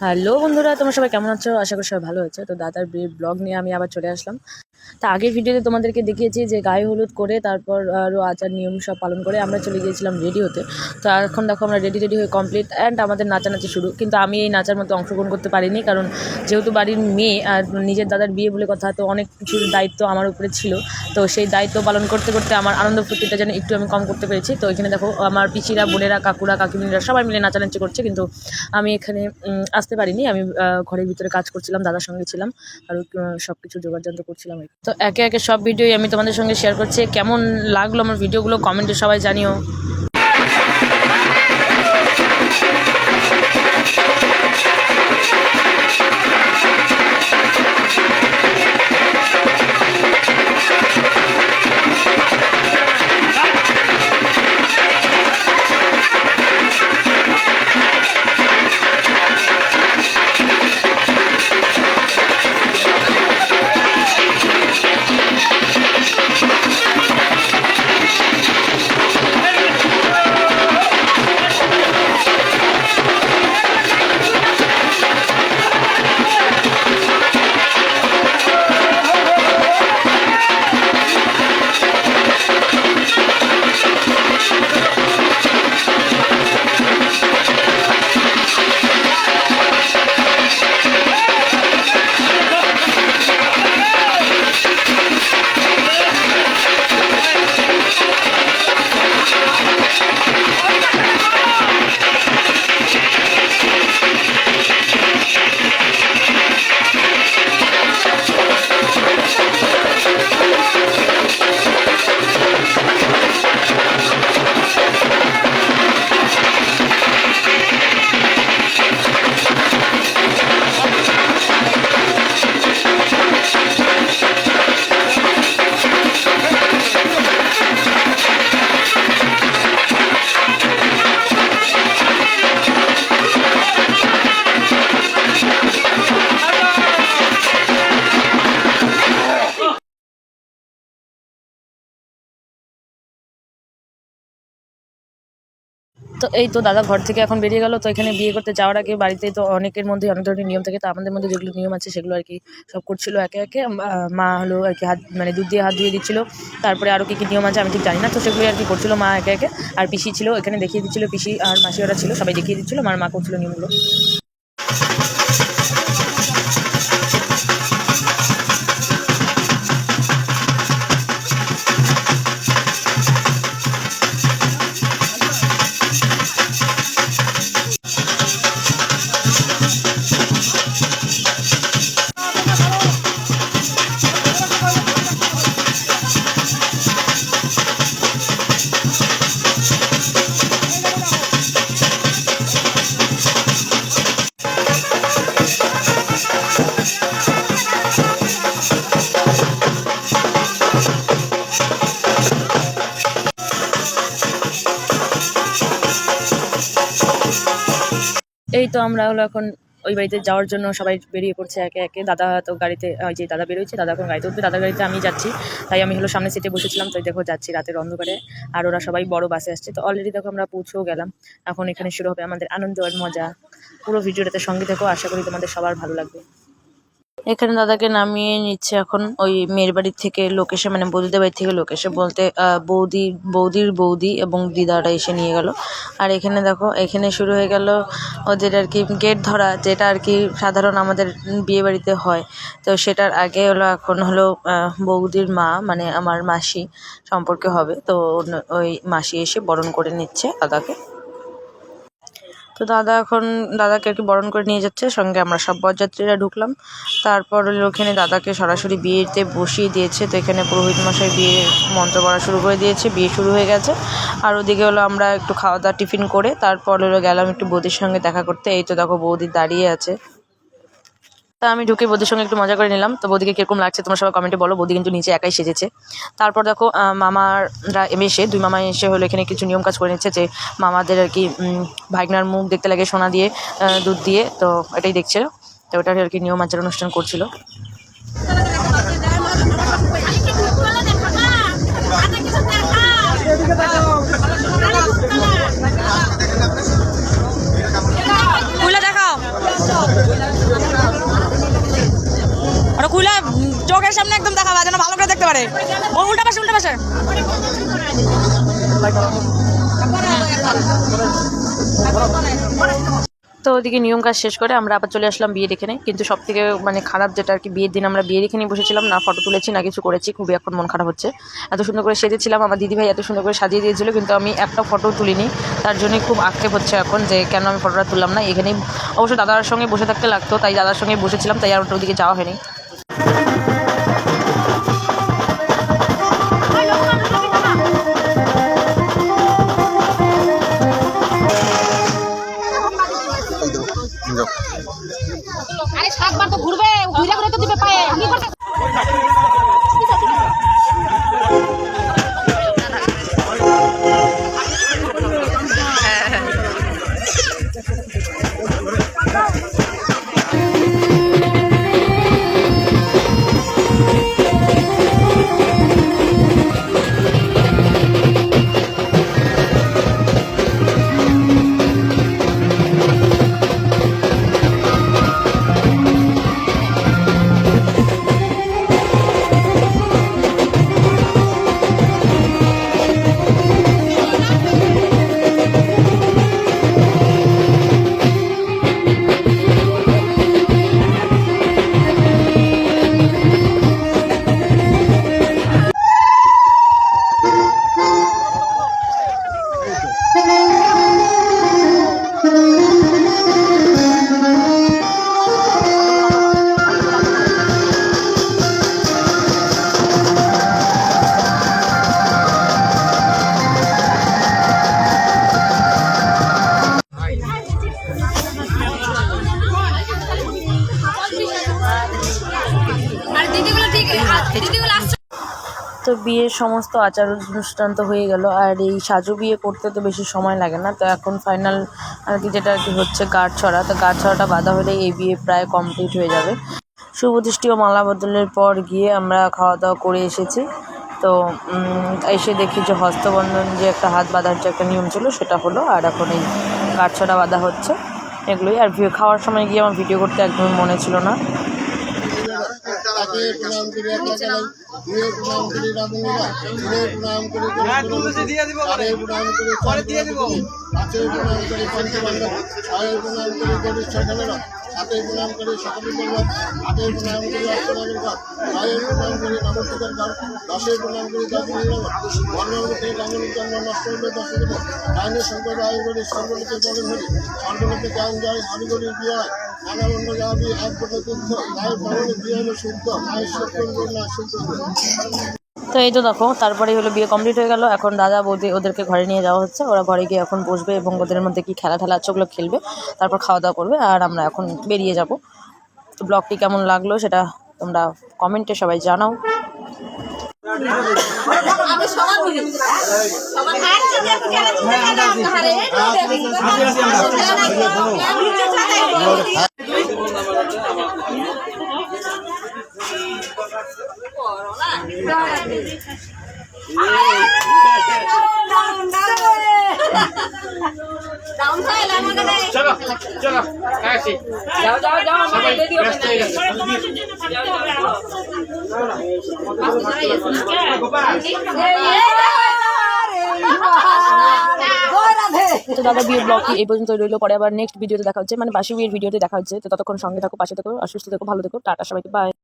Hello বন্ধুরা, তোমরা সবাই কেমন আছো? আশা করি সবাই ভালো আছো। তো দাদার বিয়ে ব্লগ নিয়ে আমি আবার চলে আসলাম। তা আগের ভিডিওতে তোমাদেরকে দেখিয়েছি যে গায়ে হলুদ করে তারপর আরও আচার নিয়ম সব পালন করে আমরা চলে গিয়েছিলাম রেডি হতে। তো এখন দেখো আমরা রেডি রেডি হয়ে কমপ্লিট অ্যান্ড আমাদের নাচানাচি শুরু। কিন্তু আমি এই নাচার মধ্যে অংশগ্রহণ করতে পারিনি কারণ যেহেতু বাড়ির মেয়ে আর নিজের দাদার বিয়ে বলে কথা, তো অনেক কিছুর দায়িত্ব আমার উপরে ছিল। তো সেই দায়িত্ব পালন করতে করতে আমার আনন্দ ফুর্তিটা যেন একটু আমি কম করতে পেরেছি। তো এখানে দেখো আমার পিসিরা, বোনেরা, কাকুরা কাকিমিরা সবাই মিলে নাচানাচি করছে কিন্তু আমি এখানে আসতে পারিনি। আমি ঘরের ভিতরে কাজ করছিলাম, দাদার সঙ্গে ছিলাম আর সব কিছু জোগাড়যন্ত্র করছিলাম। তো একে একে সব ভিডিওই আমি তোমাদের সঙ্গে শেয়ার করছি। কেমন লাগল আমার ভিডিওগুলো কমেন্টে সবাই জানিও। তো এই তো দাদা ঘর থেকে এখন বেরিয়ে গেল, তো এখানে বিয়ে করতে যাওয়ার আগে বাড়িতে তো অনেকের মধ্যে অনেক ধরনের নিয়ম থাকে, তো আমাদের মধ্যে যেগুলো নিয়ম আছে সেগুলো আর কি সব করছিল একে একে। মা- হলো আর কি হাত মানে দুধ দিয়ে হাত ধুয়ে দিচ্ছিল, তারপরে আরও কী কী নিয়ম আছে আমি ঠিক জানি না, তো সেগুলো আর কি করছিল মা একে একে। আর পিসি ছিল, এখানে দেখিয়ে দিচ্ছিল পিসি আর মাসি ওরা ছিল, সবাই দেখিয়ে দিচ্ছিল, আমার মা করছিল নিয়মগুলো। এই তো আমরা হলো এখন ওই বাড়িতে যাওয়ার জন্য সবাই বেরিয়ে পড়ছে একে একে। দাদা তো গাড়িতে, ওই যে দাদা বেরোচ্ছে, দাদা এখন গাড়িতে উঠবে। দাদা গাড়িতে আমি যাচ্ছি। তাই আমি হলো সামনে সিটে বসেছিলাম, তাই দেখো যাচ্ছি রাতের অন্ধকারে। আর ওরা সবাই বড় বাসে আসছে। তো অলরেডি দেখো আমরা পৌঁছেও গেলাম। এখন এখানে শুরু হবে আমাদের আনন্দ আর মজা। পুরো ভিডিওটাতে সঙ্গে থেকো। আশা করি তোমাদের সবার ভালো লাগবে। এখানে দাদাকে নামিয়ে নিচ্ছে এখন ওই মেয়ের বাড়ির থেকে লোক এসে মানে বৌদিদের বাড়ি থেকে লোক এসে বলতে বৌদি, বৌদির বৌদি এবং দিদারা এসে নিয়ে গেল। আর এখানে দেখো, এখানে শুরু হয়ে গেল ওদের আর কি গেট ধরা, যেটা আর কি সাধারণ আমাদের বিয়ে বাড়িতে হয়। তো সেটার আগে হলো, এখন হলো বৌদির মা মানে আমার মাসি সম্পর্কে হবে। তো ওই মাসি এসে বরণ করে নিচ্ছে দাদাকে। তো দাদা এখন দাদাকে একটু বরণ করে নিয়ে যাচ্ছে, সঙ্গে আমরা সব বরযাত্রীরা ঢুকলাম। তারপর ওখানে দাদাকে সরাসরি বিয়েতে বসিয়ে দিয়েছে, তো এখানে পুরোহিত মশাই বিয়ে মন্ত্র পড়া শুরু করে দিয়েছে, বিয়ে শুরু হয়ে গেছে। আর ওদিকে হলো আমরা একটু খাওয়া দাওয়া টিফিন করে, তারপর হলো গেলাম একটু বৌদির সঙ্গে দেখা করতে। এই তো দেখো বৌদি দাঁড়িয়ে আছে। তা আমি ঢুকে বৌদির সঙ্গে একটু মজা করে নিলাম। তো বৌদিকে কীরকম লাগছে তোমরা সবাই কমেন্টে বলো। বৌদি কিন্তু নিচে একাই সেজেছে। তারপর দেখো মামারা এসে দুই মামা এসে হলো এখানে কিছু নিয়ম কাজ করে নিচ্ছে যে মামাদের আর কি উম, ভাগনার মুখ দেখতে লাগে সোনা দিয়ে দুধ দিয়ে। তো এটাই দেখছে তো ওটার আর কি নিয়ম আচার অনুষ্ঠান করছিল। খুলে ক্যামেরার সামনে একদম দেখাবা যেন ভালো করে দেখতে পারে। ও, উল্টা পাশে উল্টা পাশে। তো ওদিকে নিয়ম কাজ শেষ করে আমরা আবার চলে আসলাম বিয়ে এখানে কিন্তু সব থেকে মানে খারাপ যেটা আর কি, বিয়ের দিন আমরা বিয়ে দেখে এখানে বসেছিলাম। না ফটো তুলেছি, না কিছু করেছি। খুবই এখন মন খারাপ হচ্ছে। এত সুন্দর করে সেজেছিলাম, আমার দিদিভাই এত সুন্দর করে সাজিয়ে দিয়েছিল, কিন্তু আমি একটা ফটো তুলিনি। তার জন্যই খুব আক্ষেপ হচ্ছে এখন যে, কেন আমি ফটোটা তুললাম না? এখানেই অবশ্য দাদার সঙ্গে বসে থাকতে লাগতো, তাই দাদার সঙ্গে বসেছিলাম, তাই আর ওদিকে যাওয়া হয়নি। তো বিয়ের সমস্ত আচার অনুষ্ঠান তো হয়ে গেল, আর এই সাজু বিয়ে করতে তো বেশি সময় লাগে না। তো এখন ফাইনাল আর কি যেটা আর কি হচ্ছে গাঁট ছড়া। তো গাঁট ছড়াটা বাঁধা হলে এই বিয়ে প্রায় কমপ্লিট হয়ে যাবে। শুভ দৃষ্টি ও মালা বদলের পর গিয়ে আমরা খাওয়া দাওয়া করে এসেছি। তো এসে দেখি যে হস্তবন্ধন যে একটা হাত বাঁধার যে একটা নিয়ম ছিল সেটা হলো, আর এখন এই গাঁট ছড়া বাঁধা হচ্ছে। এগুলোই। আর খাওয়ার সময় গিয়ে আমার ভিডিও করতে একদমই মনে ছিল না। তাকে প্রণাম করি দিয়ে প্রণাম করি রামলীলা দিয়ে প্রণাম করি তারে প্রণাম করি পরে দিয়ে দিব পাঁচে প্রণাম করি পঞ্চবান্ধব ছয়ে প্রণাম করি প্রণাম করি সকলের আটে প্রণাম করি অষ্টনামের ঘর নয়ে প্রণাম করি নবদ্বীপের ঘর দশে প্রণাম করি দশমীর নগর বর্ণমুখে রামন জন্ম নষ্ট হইবে দশ দেব আইনে সম্প্রদায় করি সর্বলোকে পরে ধরি সর্বলোকে জ্ঞান যায় হরিগরি বিয়ে তো এই তো দেখো তারপরে হলো বিয়ে কমপ্লিট হয়ে গেল। এখন দাদা বৌদি ওদেরকে ঘরে নিয়ে যাওয়া হচ্ছে। ওরা ঘরে গিয়ে এখন বসবে এবং ওদের মধ্যে কি খেলা ঠেলা আছে ওগুলো খেলবে। তারপর খাওয়া দাওয়া করবে আর আমরা এখন বেরিয়ে যাব। তো ব্লগটি কেমন লাগল সেটা তোমরা কমেন্টে সবাই জানাও। চলো চলো আসি যাও যাও যাও সবাই ব্যস্ত হয়ে গেছে তো দাদা বিয়ের ব্লগটি এই পর্যন্ত রইল? পরে আবার নেক্সট ভিডিওতে দেখা হচ্ছে। মানে বাসি বিয়ের ভিডিওতে দেখা হচ্ছে। তো ততক্ষণ সঙ্গে থাকো পাশে থাকো অসুস্থ থাকো ভালো থাকো। টাটা সবাইকে বাই